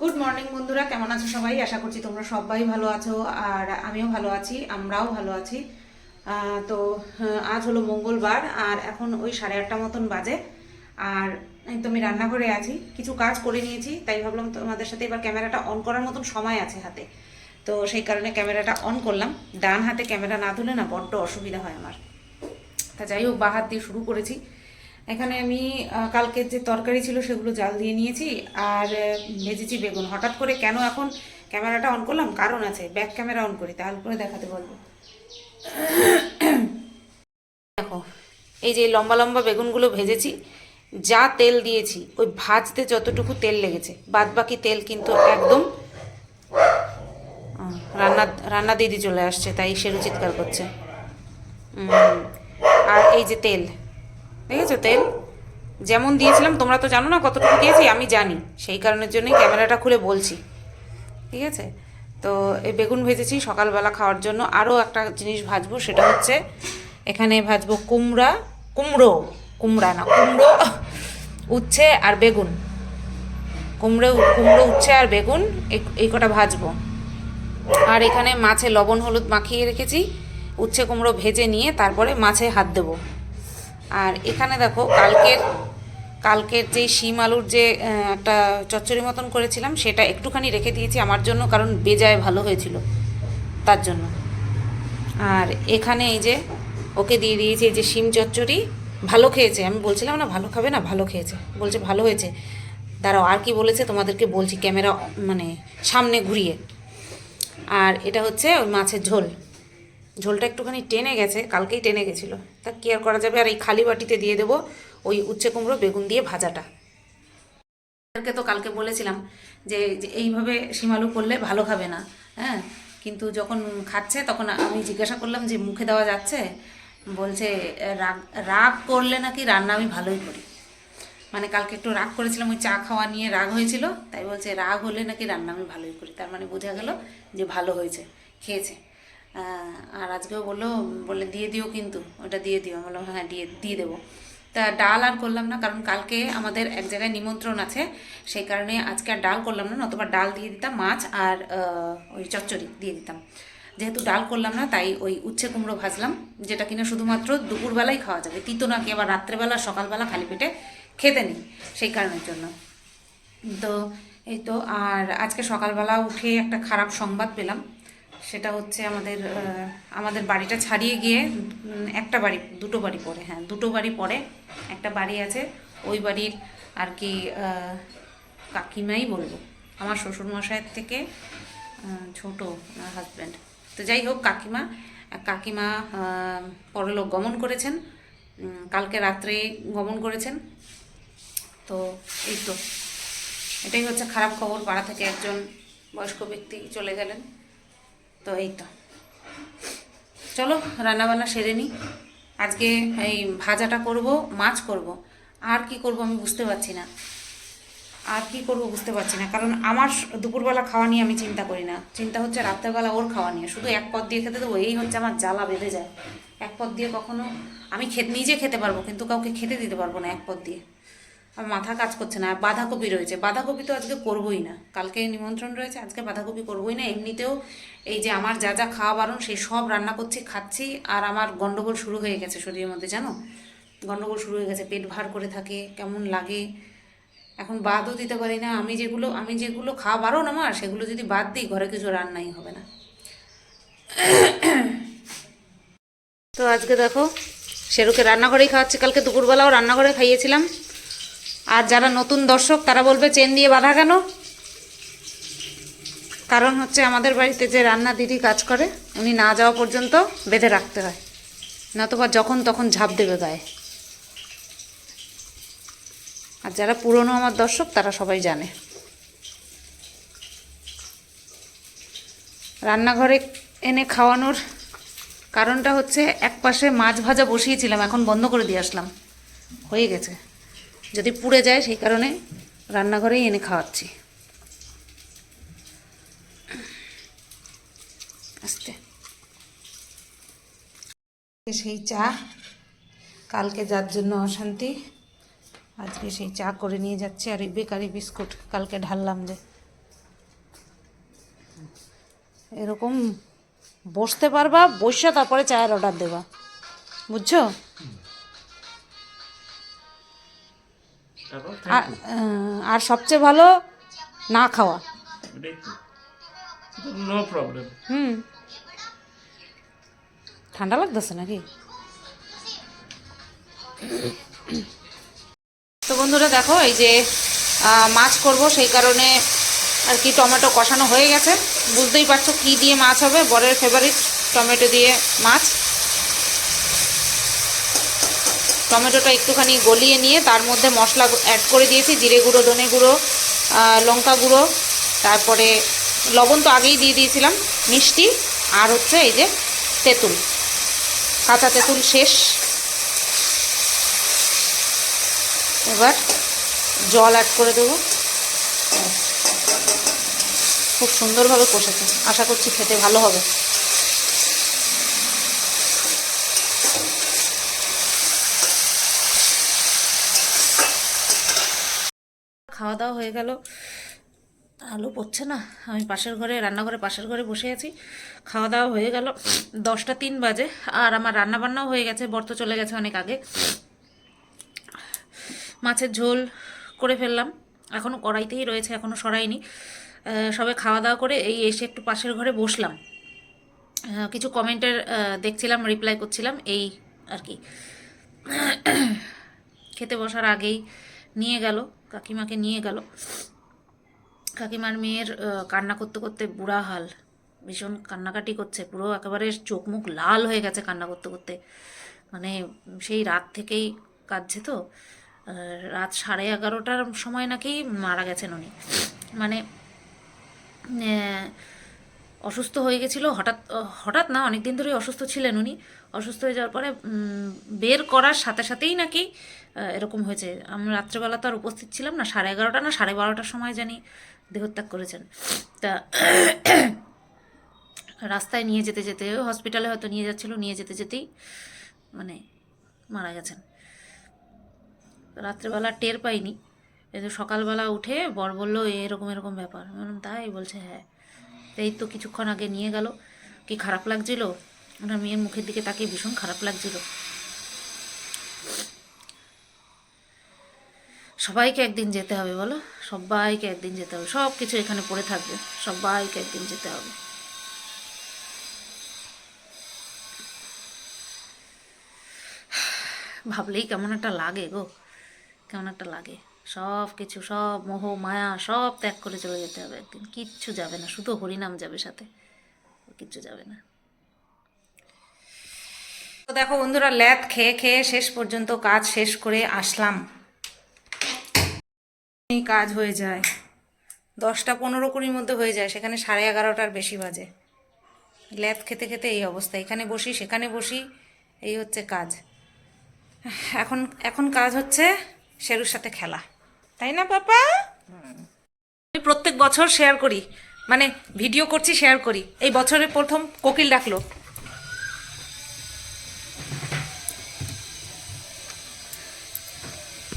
Good morning বন্ধুরা। কেমন আছো সবাই? আশা করছি তোমরা সবাই ভালো আছো, আর আমিও ভালো আছি, আমরাও ভালো আছি। তো আজ হলো মঙ্গলবার, আর এখন ওই সাড়ে আটটা মতন বাজে। আর তো আমি রান্নাঘরে আছি, কিছু কাজ করে নিয়েছি, তাই ভাবলাম তোমাদের সাথে এবার ক্যামেরাটা অন করার মতন সময় আছে হাতে। তো সেই কারণে ক্যামেরাটা অন করলাম। ডান হাতে ক্যামেরা না ধুলে না বড্ড অসুবিধা হয় আমার। তা যাই হোক, বা হাত দিয়ে শুরু করেছি। এখানে আমি আহ, কালকের যে তরকারি ছিল সেগুলো জাল দিয়ে নিয়েছি আর ভেজেছি বেগুন। হঠাৎ করে কেন এখন ক্যামেরাটা অন করলাম? কারণ আছে ব্যাক ক্যামেরা অন করি তাহলে করে দেখাতে বলব। দেখো এই যে লম্বা লম্বা বেগুনগুলো ভেজেছি যা তেল দিয়েছি ওই ভাজতে যতটুকু তেল লেগেছে বাদ বাকি তেল কিন্তু একদম রান্না রান্না দিদি চলে আসছে তাই সেরু চিৎকার করছে। আর এই যে তেল দেখেছ তেল যেমন দিয়েছিলাম, তোমরা তো জানো না কতটুকু দিয়েছি, আমি জানি। সেই কারণের জন্যই ক্যামেরাটা খুলে বলছি। ঠিক আছে? তো এই বেগুন ভেজেছি সকালবেলা খাওয়ার জন্য। আরও একটা জিনিস ভাজবো, সেটা হচ্ছে এখানে ভাজবো কুমড়া, কুমড়ো, কুমড়া না, কুমড়ো উচ্ছে আর বেগুন। কুমড়ো কুমড়ো উচ্ছে আর বেগুন এই- কটা ভাজবো। আর এখানে মাছে লবণ হলুদ মাখিয়ে রেখেছি। উচ্ছে, কুমড়ো ভেজে নিয়ে তারপরে মাছে হাত দেবো। আর এখানে দেখো কালকের কালকের যে শিম আলুর যে একটা চচ্চড়ি মতন করেছিলাম, সেটা একটুখানি রেখে দিয়েছি আমার জন্য, কারণ বেজায় ভালো হয়েছিল তার জন্য। আর এখানে এই যে, ওকে দিয়ে দিয়েছি এই যে শিম চচ্চড়ি, ভালো খেয়েছে। আমি বলছিলাম না, ভালো খাবে না, ভালো খেয়েছে। বলছে, ভালো হয়েছে। দাঁড়াও, আর কি বলেছে তোমাদেরকে বলছি, ক্যামেরা মানে সামনে ঘুরিয়ে। আর এটা হচ্ছে ওই মাছের ঝোল। ঝোলটা একটুখানি টেনে গেছে, কালকেই টেনে গেছিল। তা কি আর করা যাবে? আর এই খালি বাটিতে দিয়ে দেবো ওই উচ্ছে কুমড়ো, বেগুন দিয়ে ভাজাটা। ওদেরকে তো কালকে বলেছিলাম যে এইভাবে শিমালু করলে ভালো খাবে না হ্যাঁ? কিন্তু যখন খাচ্ছে তখন আমি জিজ্ঞাসা করলাম যে, মুখে দেওয়া যাচ্ছে? বলছে, রাগ রাগ করলে নাকি রান্না আমি ভালোই করি। মানে কালকে একটু রাগ করেছিলাম, ওই চা খাওয়া নিয়ে রাগ হয়েছিল। তাই বলছে, রাগ হলে নাকি রান্না আমি ভালোই করি। তার মানে বোঝা গেল যে ভালো হয়েছে, খেয়েছে। আর আজকেও বলল বলে দিয়ে দিও কিন্তু, ওটা দিয়ে দিও। বললাম হ্যাঁ দিয়ে দিয়ে দেবো। তা ডাল আর করলাম না, কারণ কালকে আমাদের এক জায়গায় নিমন্ত্রণ আছে, সেই কারণে আজকে আর ডাল করলাম না, নতুবা ডাল দিয়ে দিতাম, মাছ আর ওই চচ্চড়ি দিয়ে দিতাম। যেহেতু ডাল করলাম না, তাই ওই উচ্ছে কুমড়ো ভাজলাম, যেটা কিনা শুধুমাত্র দুপুরবেলাই খাওয়া যাবে। তিতো নাকি আবার রাত্রেবেলা, সকালবেলা খালি পেটে খেতে নেই, সেই কারণের জন্য। তো, এই তো, আর আজকে সকালবেলা উঠে একটা খারাপ সংবাদ পেলাম। সেটা হচ্ছে আমাদের আমাদের বাড়িটা ছাড়িয়ে গিয়ে একটা বাড়ি, দুটো বাড়ি পড়ে হ্যাঁ দুটো বাড়ি পড়ে, একটা বাড়ি আছে, ওই বাড়ির আর কি কাকিমাই বলব, আমার শ্বশুরমশাইয়ের থেকে ছোট হাজব্যান্ড তো যাই হোক, কাকিমা কাকিমা পরলোক গমন করেছেন কালকে রাত্রে গমন করেছেন, তো এই তো। এটাই হচ্ছে খারাপ খবর, পাড়া থেকে একজন বয়স্ক ব্যক্তি চলে গেলেন। তো এই তো চলো, রান্নাবান্না সেরে নিই আজকে এই ভাজাটা করব, মাছ করব। আর কি করব আমি বুঝতে পারছি না। আর কি করব বুঝতে পারছি না। কারণ আমার দুপুরবেলা খাওয়া নিয়ে আমি চিন্তা করি না। চিন্তা হচ্ছে রাত্রেবেলা ওর খাওয়া নিয়ে। শুধু এক পদ দিয়ে খেতে দেবো, এই হচ্ছে আমার জ্বালা বেঁধে যায়। এক পদ দিয়ে কখনো আমি নিজে খেতে পারব, কিন্তু কাউকে খেতে দিতে পারব না এক পদ দিয়ে। আমার মাথা কাজ করছে না, আর বাঁধাকপি রয়েছে। বাঁধাকপি তো আজকে করবোই না। কালকে নিমন্ত্রণ রয়েছে, আজকে বাঁধাকপি করবোই না। এমনিতেও এই যে আমার যা যা খাওয়া বারণ, সেই সব রান্না করছি, খাচ্ছি, আর আমার গন্ডগোল শুরু হয়ে গেছে শরীরের মধ্যে, জানো? গন্ডগোল শুরু হয়ে গেছে, পেট ভার করে থাকে, কেমন লাগে? এখন বাদও দিতে পারি না। আমি যেগুলো আমি যেগুলো খাওয়া বারণ আমার, সেগুলো যদি বাদ দিই, ঘরে কিছু রান্নাই হবে না। তো আজকে দেখো শেরুকে রান্নাঘরেই খাওয়াচ্ছি। কালকে দুপুরবেলাও রান্নাঘরে খাইয়েছিলাম। আর যারা নতুন দর্শক, তারা বলবে চেন দিয়ে বাঁধা কেন? কারণ হচ্ছে আমাদের বাড়িতে যে রান্না দিদি কাজ করে, উনি না যাওয়া পর্যন্ত বেঁধে রাখতে হয়। নতুবা যখন তখন ঝাঁপ দেবে গায়ে। আর যারা পুরনো আমার দর্শক, তারা সবাই জানে। রান্নাঘরে এনে খাওয়ানোর কারণটা হচ্ছে এক পাশে মাছ ভাজা বসিয়েছিলাম, এখন বন্ধ করে দিয়ে আসলাম। হয়ে গেছে। যদি পুড়ে যায়, সেই কারণে রান্নাঘরেই এনে খাওয়াচ্ছি। আস্তে। সেই চা। কালকে যার জন্য অশান্তি, আজকে সেই চা করে নিয়ে যাচ্ছে আর এই বেকারি বিস্কুট কালকে ঢাললাম যে। এরকম বসতে পারবা, বসে তারপরে চায়ের অর্ডার দেবা। বুঝছ? আর আর সবচেয়ে ভালো না খাওয়া। নো প্রবলেম হুম। ঠান্ডা লাগতেছে নাকি? তো বন্ধুরা দেখো এই যে মাছ করব সেই কারণে আর কি টমেটো কষানো হয়ে গেছে। বুঝতেই পারছ কি দিয়ে মাছ হবে বরের ফেভারিট টমেটো দিয়ে মাছ। টমেটোটা একটুখানি গলিয়ে নিয়ে তার মধ্যে মশলা অ্যাড করে দিয়েছি, জিরে গুঁড়ো, ধনে গুঁড়ো লঙ্কা গুঁড়ো, তারপরে লবণ তো আগেই দিয়ে দিয়েছিলাম, মিষ্টি, আর হচ্ছে এই যে তেঁতুল, কাঁচা তেঁতুল শেষ। এবার জল অ্যাড করে দেবো। খুব সুন্দরভাবে কষেছে, আশা করছি খেতে ভালো হবে। দাওয়া হয়ে গেল। আলো পড়ছে না। আমি পাশের ঘরে, রান্নাঘরে পাশের ঘরে বসে আছি। খাওয়া দাওয়া হয়ে গেল। দশটা তিন বাজে। আর আমার রান্না বান্নাও হয়ে গেছে। বর্ত চলে গেছে অনেক আগে। মাছের ঝোল করে ফেললাম। এখনও কড়াইতেই রয়েছে এখনও সরাইনি। সবে খাওয়া দাওয়া করে এই এসে একটু পাশের ঘরে বসলাম। কিছু কমেন্টের দেখছিলাম রিপ্লাই করছিলাম। এই আর কি। খেতে বসার আগেই নিয়ে গেল। কাকিমাকে নিয়ে গেল। কাকিমার মেয়ের কান্না করতে করতে বুড়া হাল। ভীষণ কান্নাকাটি করছে, পুরো একেবারে চোখ মুখ লাল হয়ে গেছে কান্না করতে করতে। মানে সেই রাত থেকেই কাঁদছে তো। রাত সাড়ে এগারোটার সময় নাকি মারা গেছেন উনি। মানে অসুস্থ হয়ে গেছিল। হঠাৎ হঠাৎ না অনেক দিন ধরেই অসুস্থ ছিলেন উনি। অসুস্থ হয়ে যাওয়ার পরে বের করার সাথে সাথেই নাকি এরকম হয়েছে। আমি রাত্রেবেলা তো আর উপস্থিত ছিলাম না, সাড়ে এগারোটা না, সাড়ে বারোটার সময় জানি দেহত্যাগ করেছেন। তা রাস্তায় নিয়ে যেতে যেতে, হসপিটালে হয়তো নিয়ে যাচ্ছিল, নিয়ে যেতে যেতেই মানে মারা গেছেন। রাত্রেবেলা টের পাইনি। কিন্তু সকালবেলা উঠে বর বলল এরকম এরকম ব্যাপার। তাই? বলছে হ্যাঁ। এই তো কিছুক্ষণ আগে নিয়ে গেল। কি খারাপ লাগছিল? ওনার মেয়ের মুখের দিকে তাকিয়ে ভীষণ খারাপ লাগছিল। সবাইকে একদিন যেতে হবে বলো। সবাইকে একদিন যেতে হবে। সব কিছু এখানে পড়ে থাকবে। সবাইকে একদিন যেতে হবে। ভাবলেই কেমন একটা লাগে গো। কেমন একটা লাগে। সব কিছু সব মোহ, মায়া, সব ত্যাগ করে চলে যেতে হবে একদিন। কিচ্ছু যাবে না, শুধু হরিনাম যাবে সাথে। কিচ্ছু যাবে না। তো দেখো বন্ধুরা, ল্যাদ খেয়ে খেয়ে শেষ পর্যন্ত কাজ শেষ করে আসলাম। কাজ হয়ে যায়। দশটা পনেরো কুড়ির মধ্যে হয়ে যায়, সেখানে সাড়ে এগারোটার বেশি বাজে। ল্যাদ খেতে খেতে এই অবস্থা, এখানে বসি, সেখানে বসি, এই হচ্ছে কাজ। এখন এখন কাজ হচ্ছে শেরুর সাথে খেলা। তাই না, পাপা? আমি প্রত্যেক বছর শেয়ার করি। মানে ভিডিও করছি শেয়ার করি। এই বছরের প্রথম কোকিল ডাকলো।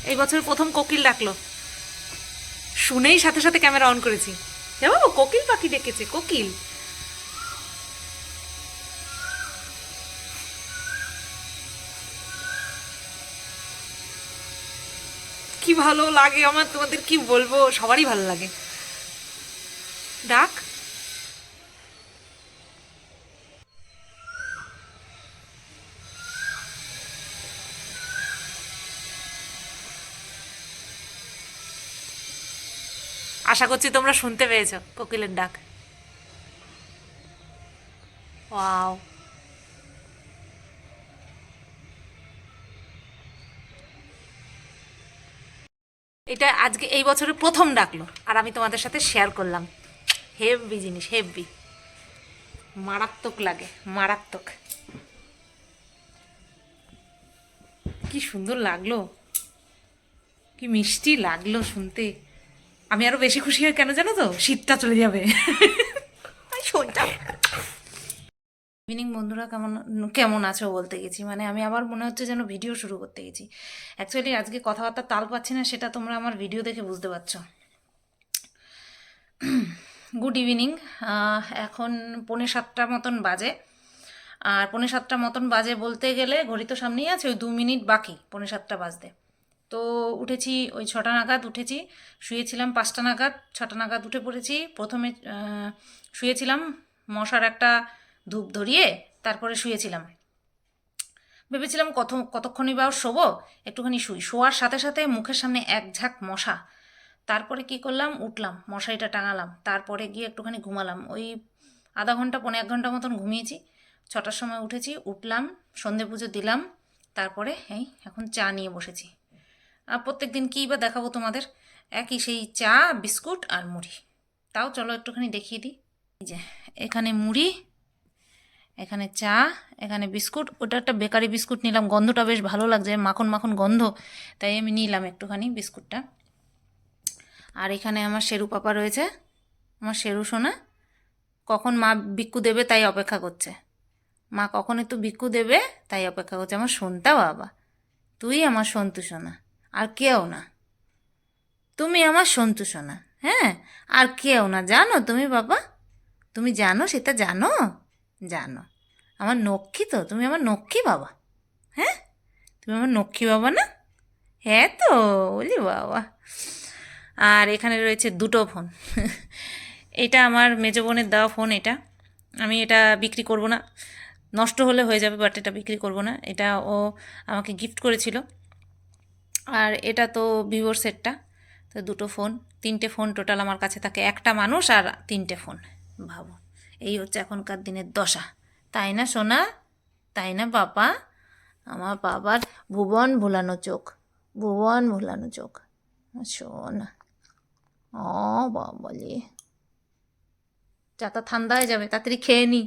এই বছরের প্রথম কোকিল ডাকলো। শুনেই সাথে সাথে ক্যামেরা অন করেছি। জানো কোকিল পাখি ডেকেছে, কোকিল। কি ভালো লাগে? আমার তোমাদের কি বলব? সবারই ভালো লাগে। ডাক। আশা করছি তোমরা শুনতে পেয়েছ কোকিলের ডাক। ওয়াও। এটা আজকে এই বছরের প্রথম ডাকলো। আর আমি তোমাদের সাথে শেয়ার করলাম। হেভি জিনিস হেভি মারাত্মক লাগে, মারাত্মক। কি সুন্দর লাগল। কি মিষ্টি লাগল শুনতে। আমি আরও বেশি খুশি হই কেন জানো তো? শীতটা চলে যাবে। শোনটা ইভিনিং বন্ধুরা কেমন কেমন আছো বলতে গেছি। মানে আমি আবার মনে হচ্ছে যেন ভিডিও শুরু করতে গেছি। অ্যাকচুয়ালি আজকে কথাবার্তা তাল পাচ্ছি না, সেটা তোমরা আমার ভিডিও দেখে বুঝতে পারছ। গুড ইভিনিং এখন পৌনে সাতটা মতন বাজে। আর পৌনে সাতটা মতন বাজে বলতে গেলে ঘড়ি তো সামনেই আছে, ওই দু মিনিট বাকি, পৌনে সাতটা বাজতে। তো উঠেছি, ওই ছটা নাগাদ উঠেছি, শুয়েছিলাম পাঁচটা নাগাদ, ছটা নাগাদ উঠে পড়েছি। প্রথমে শুয়েছিলাম, মশার একটা ধূপ ধরিয়ে তারপরে শুয়েছিলাম। ভেবেছিলাম কত কতক্ষণই বা শোবো, একটুখানি শুই। শোয়ার সাথে সাথে মুখের সামনে এক ঝাঁক মশা। তারপরে কি করলাম? উঠলাম, মশারিটা টাঙালাম। তারপরে গিয়ে একটুখানি ঘুমালাম। ওই আধা ঘণ্টা, পৌনে এক ঘণ্টা মতন ঘুমিয়েছি। ছটার সময় উঠেছি, উঠলাম, সন্ধে পুজো দিলাম, তারপরে এই এখন চা নিয়ে বসেছি। আর প্রত্যেক দিন কী বা দেখাবো তোমাদের? একই সেই চা, বিস্কুট আর মুড়ি। তাও চলো একটুখানি দেখিয়ে দিই। যে, এখানে মুড়ি এখানে চা, এখানে বিস্কুট। ওটা একটা বেকারি বিস্কুট নিলাম। গন্ধটা বেশ ভালো লাগছে, মাখন মাখন গন্ধ। তাই আমি নিলাম একটুখানি বিস্কুটটা। আর এখানে আমার শেরু পাপা রয়েছে। আমার শেরু সোনা, কখন মা বিক্কু দেবে তাই অপেক্ষা করছে। মা কখন একটু বিক্কু দেবে তাই অপেক্ষা করছে। আমার সন্তা বাবা, তুই আমার সন্তু সোনা, আর কেউ না। তুমি আমার সন্তু সোনা হ্যাঁ? আর কেউ না। জানো তুমি বাবা? তুমি জানো, সেটা জানো? জানো। আমার নক্ষী তো, তুমি আমার নক্ষী বাবা। হ্যাঁ? তুমি আমার নক্ষী বাবা না? হ্যাঁ তো, বলি বাবা। আর এখানে রয়েছে দুটো ফোন। এটা আমার মেজো বোনের দেওয়া ফোন এটা। আমি এটা বিক্রি করব না। নষ্ট হলে হয়ে যাবে বাট এটা বিক্রি করব না। এটা ও আমাকে গিফট করেছিল। আর এটা তো ভিভোর সেটটা তো দুটো ফোন, তিনটে ফোন টোটাল আমার কাছে থাকে। একটা মানুষ আর তিনটে ফোন, ভাবো। এই হচ্ছে এখনকার দিনের দশা। তাই না, সোনা? তাই না, বাবা? আমার বাবার ভুবন ভোলানো চোখ, ভুবন ভোলানো চোখ। সোনা, ও বাবা বাবলি চাটা ঠান্ডা হয়ে যাবে, তাড়াতাড়ি খেয়ে নি।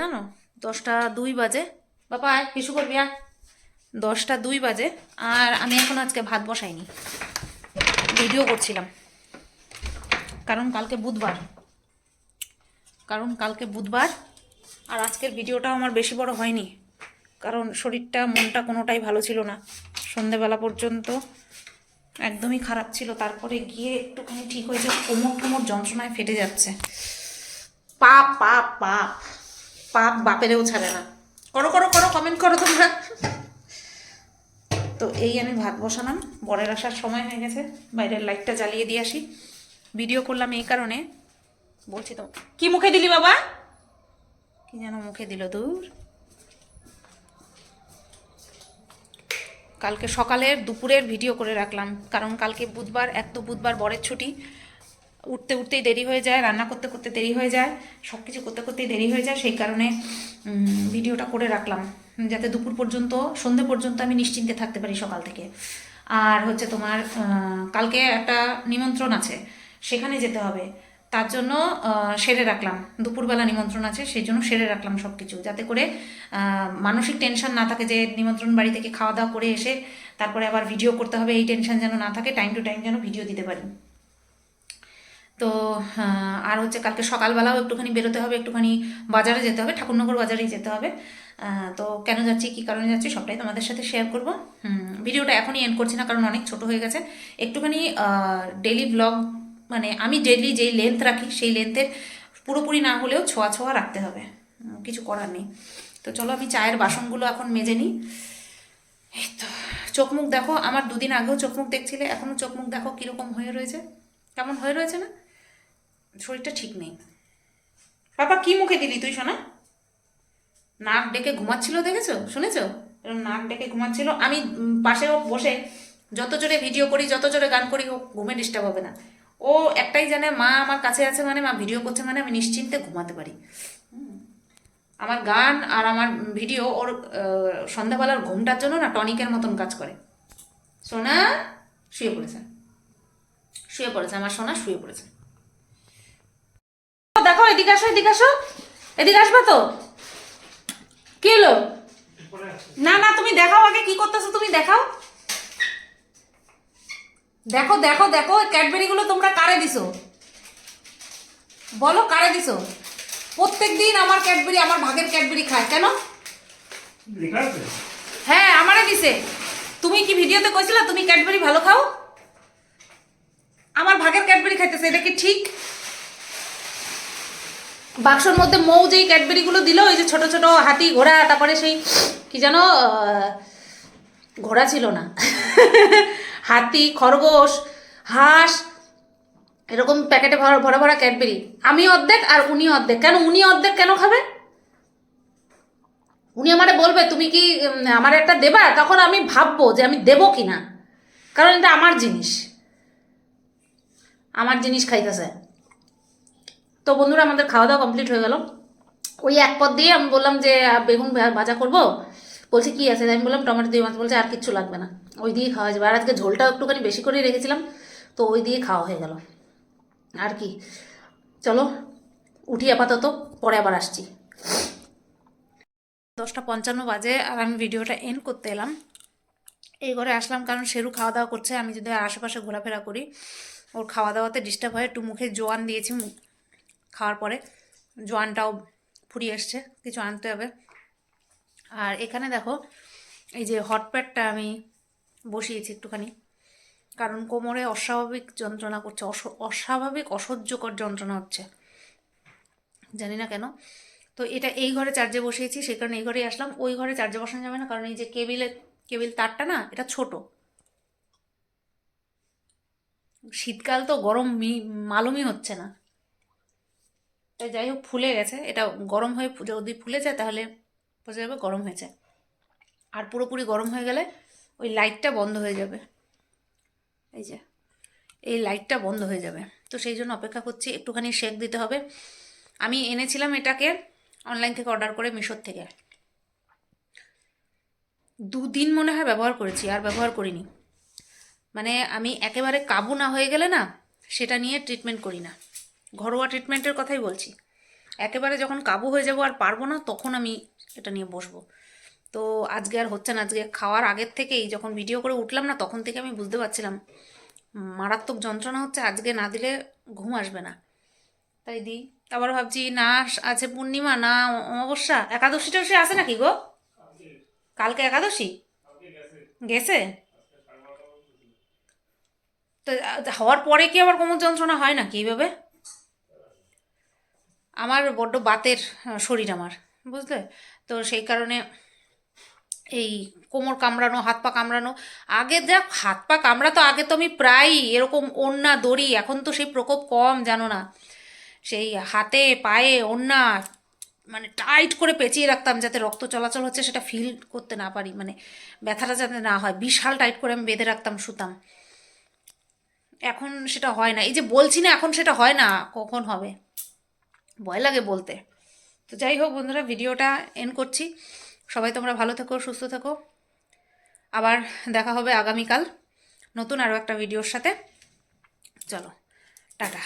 জানো? দশটা দুই বাজে। বাবা, আয় কিছু করবি, আয়। দশটা দুই বাজে, আর আমি এখন আজকে ভাত বসাইনি। ভিডিও করছিলাম। কারণ কালকে বুধবার। কারণ কালকে বুধবার, আর আজকের ভিডিওটাও আমার বেশি বড় হয়নি। কারণ শরীরটা, মনটা কোনোটাই ভালো ছিল না। সন্ধেবেলা পর্যন্ত একদমই খারাপ ছিল। তারপরে গিয়ে একটুখানি ঠিক হয়েছে, কোমর কোমর যন্ত্রণায় ফেটে যাচ্ছে। পাপ পাপ পাপ। পাপ বাপেরেও ছাড়ে না। করো করো করো কমেন্ট করো তোমরা। তো এই আমি ভাত বসালাম। বরের আসার সময় হয়ে গেছে। বাইরের লাইটটা জ্বালিয়ে দিয়ে আসি। ভিডিও করলাম এই কারণে। বলছি তো, কি মুখে দিলি বাবা? কি যেন মুখে দিল, দূর। কালকে সকালের দুপুরের ভিডিও করে রাখলাম। কারণ কালকে বুধবার এক তো বুধবার বরের ছুটি। উঠতে উঠতেই দেরি হয়ে যায়, রান্না করতে করতে দেরি হয়ে যায় সব কিছু করতে করতেই দেরি হয়ে যায়, সেই কারণে ভিডিওটা করে রাখলাম। যাতে দুপুর পর্যন্ত, সন্ধে পর্যন্ত আমি নিশ্চিন্তে থাকতে পারি সকাল থেকে। আর হচ্ছে তোমার কালকে একটা নিমন্ত্রণ আছে, সেখানে যেতে হবে। তার জন্য সেরে রাখলাম। দুপুরবেলা নিমন্ত্রণ আছে, সেই জন্য সেরে রাখলাম সব কিছু যাতে করে মানসিক টেনশন না থাকে যে নিমন্ত্রণ বাড়ি থেকে খাওয়া দাওয়া করে এসে, তারপরে আবার ভিডিও করতে হবে, এই টেনশন যেন না থাকে, টাইম টু টাইম যেন ভিডিও দিতে পারি। তো আর হচ্ছে কালকে সকালবেলাও একটুখানি বেরোতে হবে, একটুখানি বাজারে যেতে হবে, ঠাকুরনগর বাজারেই যেতে হবে। তো কেন যাচ্ছি, কী কারণে যাচ্ছি সবটাই তোমাদের সাথে শেয়ার করব। ভিডিওটা এখনই এন্ড করছি না, কারণ অনেক ছোট হয়ে গেছে। একটুখানি ডেলি ব্লগ মানে আমি ডেলি যেই লেন্থ রাখি, সেই লেন্থের পুরোপুরি না হলেও ছোঁয়া ছোঁয়া রাখতে হবে। কিছু করার নেই। তো চলো আমি চায়ের বাসনগুলো এখন মেজে নিই। এই তো চোখ মুখ দেখো, আমার দুদিন আগেও চোখ মুখ দেখছিলে এখনও চোখ মুখ দেখো কীরকম হয়ে রয়েছে। কেমন হয়ে রয়েছে না? শরীরটা ঠিক নেই। বাবা, কি মুখে দিলি তুই শোনা নাক ডেকে ঘুমাচ্ছিল দেখেছ? শুনেছো? এরকম নাক ডেকে ঘুমাচ্ছিল। আমি পাশে বসে যত জোরে ভিডিও করি, যত জোরে গান করি ও ঘুমে ডিস্টার্ব হবে না। ও একটাই জানে, মা আমার কাছে আছে মানে মা ভিডিও করছে মানে আমি নিশ্চিন্তে ঘুমাতে পারি। আমার গান আর আমার ভিডিও ওর সন্ধ্যাবেলার ঘুমটার জন্য না টনিকের মতন কাজ করে। সোনা, শুয়ে পড়েছে। শুয়ে পড়েছে। আমার সোনা শুয়ে পড়েছে। দেখো এদিকে আসো এদিকে আসো। এদিকে আসবে তো? কি হলো? না না তুমি দেখাও আগে কি করতেছো তুমি দেখাও। দেখো দেখো দেখো ক্যাডবেরি গুলো তোমরা কারে দিছো? বলো কারে দিছো? প্রত্যেক দিন আমার ক্যাডবেরি আমার ভাগের ক্যাডবেরি খায় কেন? হ্যাঁ আমারে দিছে। তুমি কি ভিডিওতে কইছিলা তুমি ক্যাডবেরি ভালো খাও? আমার ভাগের ক্যাডবেরি খাইতেছে এটা কি ঠিক? বাক্সর মধ্যে মৌ যেই ক্যাডবেরিগুলো দিল ওই যে ছোট ছোট হাতি ঘোড়া, তারপরে সেই, কি যেন ঘোড়া ছিল না। হাতি, খরগোশ, হাঁস, এরকম প্যাকেটে ভরা ভরা ভরা ক্যাডবেরি। আমি অর্ধেক আর উনি অর্ধেক। কেন উনি অর্ধেক কেন খাবে? উনি আমারে বলবে, তুমি কি আমার একটা দেবা? তখন আমি ভাববো যে আমি দেবো কি না কারণ এটা আমার জিনিস। আমার জিনিস খাইতেছে। তো বন্ধুরা, আমাদের খাওয়া দাওয়া কমপ্লিট হয়ে গেল। ওই এক পদ দিয়ে আমি বললাম যে বেগুন ভাজা করব। বলছে, কি আছে? আমি বললাম, টমেটো দিয়ে মাছ। বলছে, আর কিচ্ছু লাগবে না। ওই দিয়ে খাওয়া যাবে আর আজকে ঝোলটাও একটুখানি বেশি করে রেখেছিলাম। তো ওই দিয়ে খাওয়া হয়ে গেল। আর কি। চলো, উঠি আপাতত, পরে আবার আসছি। দশটা পঞ্চান্ন বাজে, আর আমি ভিডিওটা এন্ড করতে এলাম। এই ঘরে আসলাম কারণ সেরু খাওয়া দাওয়া করছে। আমি যদি আশেপাশে ঘোরাফেরা করি, ওর খাওয়া দাওয়াতে ডিস্টার্ব হয়, একটু মুখে জোয়ান দিয়েছি মু- খাওয়ার পরে জোয়ানটাও ফুরিয়ে এসছে, কিছু আনতে হবে। আর এখানে দেখো, এই যে হটপ্যাডটা আমি বসিয়েছি একটুখানি, কারণ কোমরে অস্বাভাবিক যন্ত্রণা করছে, অস- অস্বাভাবিক অসহ্যকর যন্ত্রণা হচ্ছে, জানি না কেন। তো এটা এই ঘরে চার্জে বসিয়েছি, সেই কারণে এই ঘরেই আসলাম। ওই ঘরে চার্জে বসানো যাবে না, কারণ এই যে কেবিলে, কেবিল তারটা না, এটা ছোট। শীতকাল তো গরম মালুমই হচ্ছে না। যাই হোক, ফুলে গেছে। এটা গরম হয়ে যদি ফুলে যায়, তাহলে বোঝা যাবে গরম হয়েছে। আর পুরোপুরি গরম হয়ে গেলে ওই লাইটটা বন্ধ হয়ে যাবে। এই যে, এই লাইটটা বন্ধ হয়ে যাবে। তো সেই জন্য অপেক্ষা করছি, একটুখানি শেক দিতে হবে। আমি এনেছিলাম এটাকে অনলাইন থেকে অর্ডার করে মিশোর থেকে। দুদিন মনে হয় ব্যবহার করেছি, আর ব্যবহার করিনি। মানে আমি একেবারে কাবু না হয়ে গেলে না, সেটা নিয়ে ট্রিটমেন্ট করি না। ঘরোয়া ট্রিটমেন্টের কথাই বলছি। একেবারে যখন কাবু হয়ে যাব আর পারব না, তখন আমি এটা নিয়ে বসবো। তো আজকে আর হচ্ছে না, আজকে খাওয়ার আগের থেকেই যখন ভিডিও করে উঠলাম না, তখন থেকে আমি বুঝতে পারছিলাম, মারাত্মক যন্ত্রণা হচ্ছে আজকে না দিলে ঘুম আসবে না। তাই দিই আবার ভাবছি, না আছে পূর্ণিমা, না অমাবস্যা একাদশী টসী আছে নাকি গো? কালকে একাদশী? গেছে? তো হওয়ার পরে কি আবার কোমর যন্ত্রণা হয় নাকি এইভাবে? আমার বড্ড বাতের শরীর আমার, বুঝলে? তো সেই কারণে এই কোমর কামড়ানো, হাত পা কামড়ানো, আগে দেখ, হাত পা কামড়া তো আগে তো আমি প্রায়ই এরকম ওন্না দড়ি, এখন তো সেই প্রকোপ কম, জানো না? সেই হাতে, পায়ে ওন্না মানে টাইট করে পেঁচিয়ে রাখতাম যাতে রক্ত চলাচল হচ্ছে, সেটা ফিল করতে না পারি মানে ব্যথাটা যাতে না হয়। বিশাল টাইট করে আমি বেঁধে রাখতাম শুতাম এখন সেটা হয় না। এই যে বলছি না, এখন সেটা হয় না, কখন হবে? ভয় লাগে বলতে। তো যাই হোক বন্ধুরা, ভিডিওটা এন্ড করছি। সবাই তোমরা ভালো থেকো, সুস্থ থেকো। আবার দেখা হবে আগামীকাল নতুন আরও একটা ভিডিওর সাথে। চলো, টাটা।